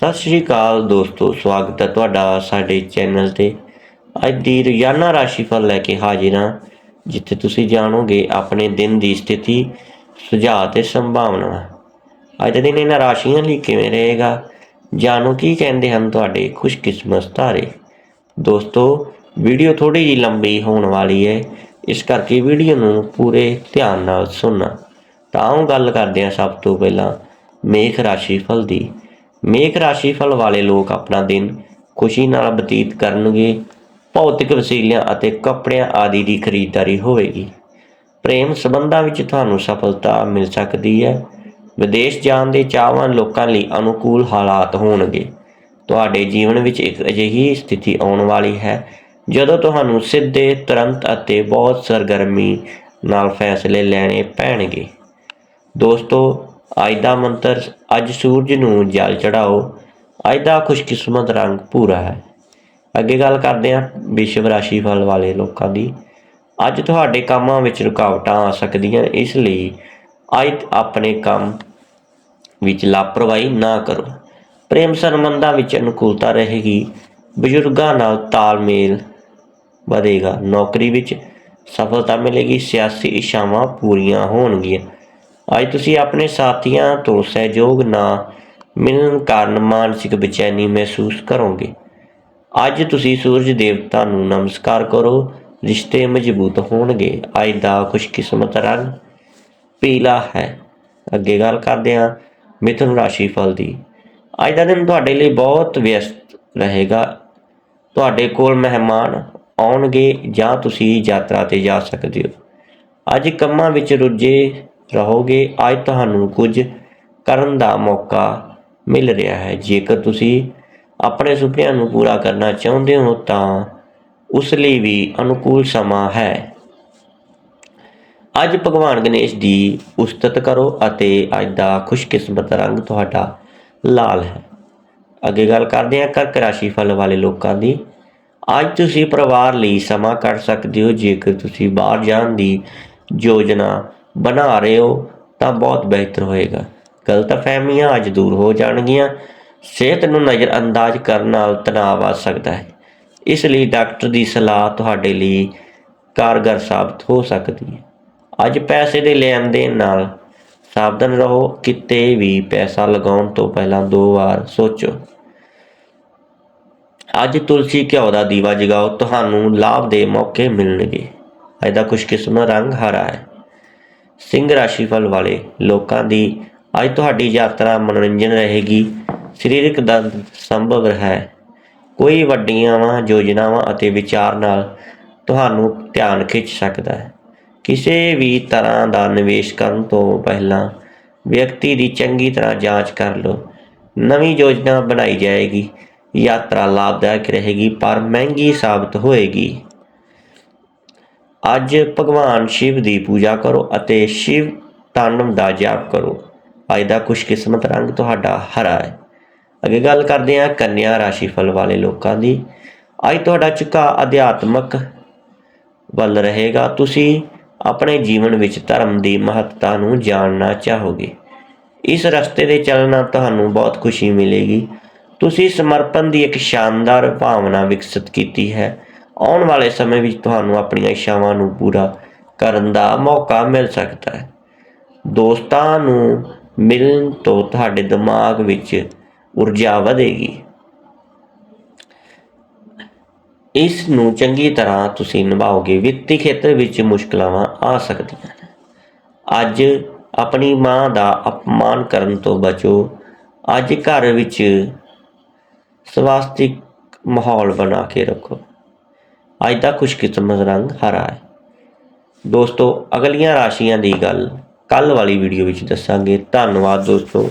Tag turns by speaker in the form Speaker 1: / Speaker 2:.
Speaker 1: ਸਤਿ ਸ਼੍ਰੀ ਅਕਾਲ ਦੋਸਤੋ, ਸਵਾਗਤ ਹੈ ਤੁਹਾਡਾ ਸਾਡੇ ਚੈਨਲ ਤੇ। ਅੱਜ ਦੀ ਰੋਜ਼ਾਨਾ ਰਾਸ਼ੀਫਲ ਲੈ ਕੇ ਹਾਜ਼ਰ ਹਾਂ, ਜਿੱਥੇ ਤੁਸੀਂ ਜਾਣੋਗੇ ਆਪਣੇ ਦਿਨ ਦੀ ਸਥਿਤੀ, ਸੁਝਾਅ ਤੇ ਸੰਭਾਵਨਾਵਾਂ। ਅੱਜ ਦੇ ਦਿਨ ਇਹਨਾਂ ਰਾਸ਼ੀਆਂ ਲਈ ਕਿਵੇਂ ਰਹੇਗਾ, ਜਾਣੋ ਕੀ ਕਹਿੰਦੇ ਹਨ ਤੁਹਾਡੇ ਖੁਸ਼ਕਿਸਮਤ ਤਾਰੇ। ਦੋਸਤੋ, ਵੀਡੀਓ ਥੋੜੀ ਜਿਹੀ ਲੰਬੀ ਹੋਣ ਵਾਲੀ ਹੈ, ਇਸ ਕਰਕੇ ਵੀਡੀਓ ਨੂੰ ਪੂਰੇ ਧਿਆਨ ਨਾਲ ਸੁਣਨਾ। ਤਾਂ ਆਓ ਗੱਲ ਕਰਦੇ ਹਾਂ ਸਭ ਤੋਂ ਪਹਿਲਾਂ ਮੇਖ ਰਾਸ਼ੀ ਫਲ ਦੀ। ਮੇਖ ਰਾਸ਼ੀ ਫਲ ਵਾਲੇ ਲੋਕ ਆਪਣਾ ਦਿਨ ਖੁਸ਼ੀ ਨਾਲ ਬਤੀਤ ਕਰਨਗੇ, ਭੌਤਿਕ ਵਸੀਲਿਆਂ ਅਤੇ ਕੱਪੜਿਆਂ ਆਦਿ ਦੀ ਖਰੀਦਦਾਰੀ ਹੋਵੇਗੀ। ਪ੍ਰੇਮ ਸੰਬੰਧਾਂ ਵਿੱਚ ਤੁਹਾਨੂੰ ਸਫਲਤਾ ਮਿਲ ਸਕਦੀ ਹੈ। ਵਿਦੇਸ਼ ਜਾਣ ਦੇ ਚਾਹਵਾਨ ਲੋਕਾਂ ਲਈ ਅਨੁਕੂਲ ਹਾਲਾਤ ਹੋਣਗੇ। ਤੁਹਾਡੇ ਜੀਵਨ ਵਿੱਚ ਇੱਕ ਅਜਿਹੀ ਸਥਿਤੀ ਆਉਣ ਵਾਲੀ ਹੈ, ਜਦੋਂ ਤੁਹਾਨੂੰ ਸਿੱਧੇ, ਤੁਰੰਤ ਅਤੇ ਬਹੁਤ ਸਰਗਰਮੀ ਨਾਲ ਫੈਸਲੇ ਲੈਣੇ ਪੈਣਗੇ। ਦੋਸਤੋ ਅੱਜ ਦਾ ਮੰਤਰ, ਅੱਜ ਸੂਰਜ ਨੂੰ ਜਲ ਚੜਾਓ, ਅੱਜ ਦਾ ਖੁਸ਼ਕਿਸਮਤ ਰੰਗ ਪੂਰਾ ਹੈ। ਅੱਗੇ ਗੱਲ ਕਰਦੇ ਹਾਂ ਵਿਸ਼ਵ ਰਾਸ਼ੀ ਫਲ ਵਾਲੇ ਲੋਕਾਂ ਦੀ। ਅੱਜ ਤੁਹਾਡੇ ਕੰਮਾਂ ਵਿੱਚ ਰੁਕਾਵਟਾਂ ਆ ਸਕਦੀਆਂ, ਇਸ ਲਈ ਅੱਜ ਆਪਣੇ ਕੰਮ ਵਿੱਚ ਲਾਪਰਵਾਹੀ ਨਾ ਕਰੋ। ਪ੍ਰੇਮ ਸੰਬੰਧਾਂ ਵਿੱਚ ਅਨੁਕੂਲਤਾ ਰਹੇਗੀ, ਬਜ਼ੁਰਗਾਂ ਨਾਲ ਤਾਲਮੇਲ ਵਧੇਗਾ। ਨੌਕਰੀ ਵਿੱਚ ਸਫਲਤਾ ਮਿਲੇਗੀ, ਸਿਆਸੀ ਇੱਛਾਵਾਂ ਪੂਰੀਆਂ ਹੋਣਗੀਆਂ। ਅੱਜ ਤੁਸੀਂ ਆਪਣੇ ਸਾਥੀਆਂ ਤੋਂ ਸਹਿਯੋਗ ਨਾ ਮਿਲਣ ਕਾਰਨ ਮਾਨਸਿਕ ਬੇਚੈਨੀ ਮਹਿਸੂਸ ਕਰੋਗੇ। ਅੱਜ ਤੁਸੀਂ ਸੂਰਜ ਦੇਵਤਾ ਨੂੰ ਨਮਸਕਾਰ ਕਰੋ। ਰਿਸ਼ਤੇ ਮਜ਼ਬੂਤ ਹੋਣਗੇ। ਅੱਜ ਦਾ ਖੁਸ਼ਕਿਸਮਤ ਰੰਗ ਪੀਲਾ ਹੈ। ਅੱਗੇ ਗੱਲ ਕਰਦੇ ਹਾਂ ਮਿਥੁਨ ਰਾਸ਼ੀ ਫਲ ਦੀ। ਅੱਜ ਦਾ ਦਿਨ ਤੁਹਾਡੇ ਲਈ ਬਹੁਤ ਵਿਅਸਤ ਰਹੇਗਾ। ਤੁਹਾਡੇ ਕੋਲ ਮਹਿਮਾਨ ਆਉਣਗੇ ਜਾਂ ਤੁਸੀਂ ਯਾਤਰਾ ਤੇ ਜਾ ਸਕਦੇ ਹੋ। ਅੱਜ ਕੰਮਾਂ ਵਿੱਚ ਰੁੱਝੇ ਰਹੋਗੇ, ਅੱਜ ਤੁਹਾਨੂੰ ਕੁਝ ਕਰਨ ਦਾ ਮੌਕਾ ਮਿਲ ਰਿਹਾ ਹੈ। ਜੇਕਰ ਤੁਸੀਂ ਆਪਣੇ ਸੁਪਨਿਆਂ ਨੂੰ ਪੂਰਾ ਕਰਨਾ ਚਾਹੁੰਦੇ ਹੋ, ਤਾਂ ਉਸ ਲਈ ਵੀ ਅਨੁਕੂਲ ਸਮਾਂ ਹੈ। ਅੱਜ ਭਗਵਾਨ ਗਣੇਸ਼ ਦੀ ਉਸਤਤ ਕਰੋ ਅਤੇ ਅੱਜ ਦਾ ਖੁਸ਼ਕਿਸਮਤ ਰੰਗ ਤੁਹਾਡਾ ਲਾਲ ਹੈ। ਅੱਗੇ ਗੱਲ ਕਰਦੇ ਹਾਂ ਕਰਕ ਰਾਸ਼ੀ ਫਲ ਵਾਲੇ ਲੋਕਾਂ ਦੀ। ਅੱਜ ਤੁਸੀਂ ਪਰਿਵਾਰ ਲਈ ਸਮਾਂ ਕੱਢ ਸਕਦੇ ਹੋ। ਜੇਕਰ ਤੁਸੀਂ ਬਾਹਰ ਜਾਣ ਦੀ ਯੋਜਨਾ ਬਣਾ ਰਹੇ ਹੋ ਤਾਂ ਬਹੁਤ ਬਿਹਤਰ ਹੋਏਗਾ। ਗਲਤ ਫਹਿਮੀਆਂ ਅੱਜ ਦੂਰ ਹੋ ਜਾਣਗੀਆਂ। ਸਿਹਤ ਨੂੰ ਨਜ਼ਰਅੰਦਾਜ਼ ਕਰਨ ਨਾਲ ਤਣਾਅ ਆ ਸਕਦਾ ਹੈ। ਇਸ ਲਈ ਡਾਕਟਰ ਦੀ ਸਲਾਹ ਤੁਹਾਡੇ ਲਈ ਕਾਰਗਰ ਸਾਬਤ ਹੋ ਸਕਦੀ ਹੈ। ਅੱਜ ਪੈਸੇ ਦੇ ਲੈਣ ਦੇਣ ਨਾਲ ਸਾਵਧਾਨ ਰਹੋ। ਕਿਤੇ ਵੀ ਪੈਸਾ ਲਗਾਉਣ ਤੋਂ ਪਹਿਲਾਂ ਦੋ ਵਾਰ ਸੋਚੋ। ਅੱਜ ਤੁਲਸੀ ਘਿਓ ਦਾ ਦੀਵਾ ਜਗਾਓ। ਤੁਹਾਨੂੰ ਲਾਭ ਦੇ ਮੌਕੇ ਮਿਲਣਗੇ। ਅੱਜ ਦਾ ਖੁਸ਼ਕਿਸਮਤ ਰੰਗ ਹਰਾ ਹੈ। ਸਿੰਘ ਰਾਸ਼ੀ ਫਲ ਵਾਲੇ ਲੋਕਾਂ ਦੀ ਅੱਜ ਤੁਹਾਡੀ ਯਾਤਰਾ ਮਨੋਰੰਜਨ ਰਹੇਗੀ। ਸਰੀਰਕ ਦਰਦ ਸੰਭਵ ਹੈ। ਕੋਈ ਵੱਡੀਆਂ ਯੋਜਨਾਵਾਂ ਅਤੇ ਵਿਚਾਰ ਨਾਲ ਤੁਹਾਨੂੰ ਧਿਆਨ ਖਿੱਚ ਸਕਦਾ ਹੈ। ਕਿਸੇ ਵੀ ਤਰ੍ਹਾਂ ਦਾ ਨਿਵੇਸ਼ ਕਰਨ ਤੋਂ ਪਹਿਲਾਂ ਵਿਅਕਤੀ ਦੀ ਚੰਗੀ ਤਰ੍ਹਾਂ ਜਾਂਚ ਕਰ ਲਓ। ਨਵੀਂ ਯੋਜਨਾ ਬਣਾਈ ਜਾਏਗੀ। ਯਾਤਰਾ ਲਾਭਦਾਇਕ ਰਹੇਗੀ, ਪਰ ਮਹਿੰਗੀ ਸਾਬਤ ਹੋਏਗੀ। ਅੱਜ ਭਗਵਾਨ ਸ਼ਿਵ ਦੀ ਪੂਜਾ ਕਰੋ ਅਤੇ ਸ਼ਿਵ ਤਾਂਡਵ ਦਾ ਜਾਪ ਕਰੋ। ਅੱਜ ਦਾ ਖੁਸ਼ਕਿਸਮਤ ਰੰਗ ਤੁਹਾਡਾ ਹਰਾ ਹੈ। ਅੱਗੇ ਗੱਲ ਕਰਦੇ ਹਾਂ ਕੰਨਿਆ ਰਾਸ਼ੀ ਫਲ ਵਾਲੇ ਲੋਕਾਂ ਦੀ। ਅੱਜ ਤੁਹਾਡਾ ਝੁਕਾਅ ਅਧਿਆਤਮਕ ਵੱਲ ਰਹੇਗਾ। ਤੁਸੀਂ ਆਪਣੇ ਜੀਵਨ ਵਿੱਚ ਧਰਮ ਦੀ ਮਹੱਤਤਾ ਨੂੰ ਜਾਣਨਾ ਚਾਹੋਗੇ। ਇਸ ਰਸਤੇ ਤੇ ਚੱਲਣਾ ਤੁਹਾਨੂੰ ਬਹੁਤ ਖੁਸ਼ੀ ਮਿਲੇਗੀ। ਤੁਸੀਂ ਸਮਰਪਣ ਦੀ ਇੱਕ ਸ਼ਾਨਦਾਰ ਭਾਵਨਾ ਵਿਕਸਿਤ ਕੀਤੀ ਹੈ। ਆਉਣ ਵਾਲੇ ਸਮੇਂ ਵਿੱਚ ਤੁਹਾਨੂੰ ਆਪਣੀਆਂ ਇੱਛਾਵਾਂ ਨੂੰ ਪੂਰਾ ਕਰਨ ਦਾ ਮੌਕਾ ਮਿਲ ਸਕਦਾ ਹੈ। ਦੋਸਤਾਂ ਨੂੰ ਮਿਲਣ ਤੋਂ ਤੁਹਾਡੇ ਦਿਮਾਗ ਵਿੱਚ ਊਰਜਾ ਵਧੇਗੀ। ਇਸ ਨੂੰ ਚੰਗੀ ਤਰ੍ਹਾਂ ਤੁਸੀਂ ਨਿਭਾਓਗੇ। ਵਿੱਤੀ ਖੇਤਰ ਵਿੱਚ ਮੁਸ਼ਕਲਾਂ ਆ ਸਕਦੀਆਂ ਹਨ ਅੱਜ ਆਪਣੀ ਮਾਂ ਦਾ ਅਪਮਾਨ ਕਰਨ ਤੋਂ ਬਚੋ। ਅੱਜ ਘਰ ਵਿੱਚ ਸਵਾਸਤਿਕ ਮਾਹੌਲ ਬਣਾ ਕੇ ਰੱਖੋ। ਅੱਜ ਦਾ ਖੁਸ਼ਕਿਸਮਤ ਰੰਗ ਹਰਾ ਹੈ। ਦੋਸਤੋ, ਅਗਲੀਆਂ ਰਾਸ਼ੀਆਂ ਦੀ ਗੱਲ ਕੱਲ ਵਾਲੀ ਵੀਡੀਓ ਵਿੱਚ ਦੱਸਾਂਗੇ। ਧੰਨਵਾਦ ਦੋਸਤੋ।